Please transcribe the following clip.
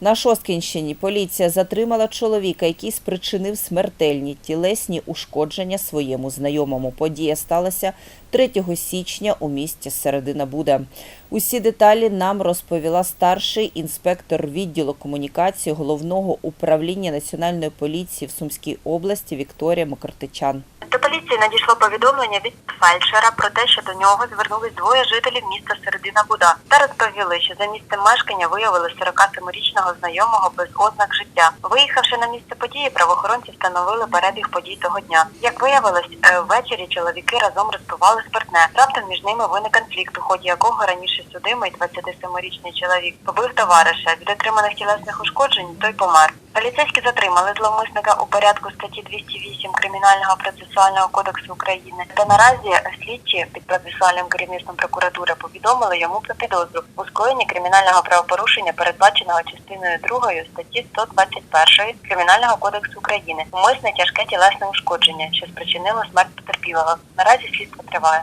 На Шосткінщині поліція затримала чоловіка, який спричинив смертельні тілесні ушкодження своєму знайомому. Подія сталася 3 січня у місті Середина Буда. Усі деталі нам розповіла старший інспектор відділу комунікації головного управління національної поліції в Сумській області Вікторія Мокартичан. Поліції надійшло повідомлення від фельдшера про те, що до нього звернулись двоє жителів міста Середина Буда та розповіли, що за місцем мешкання виявили 47-річного знайомого без ознак життя. Виїхавши на місце події, правоохоронці встановили перебіг подій того дня. Як виявилось, е, ввечері чоловіки разом розпивали спиртне. Раптом між ними виник конфлікт, у ході якого раніше судимий 27-річний чоловік побив товариша. Від отриманих тілесних ушкоджень той помер. Поліцейські затримали зловмисника у порядку статті 208 Кримінального процесуального кодексу України. Та наразі слідчі під процесуальним керівництвом прокуратури повідомили йому про підозру у скоєнні кримінального правопорушення, передбаченого частиною 2 статті 121 Кримінального кодексу України. Умисне тяжке тілесне ушкодження, що спричинило смерть потерпілого. Наразі слідство триває.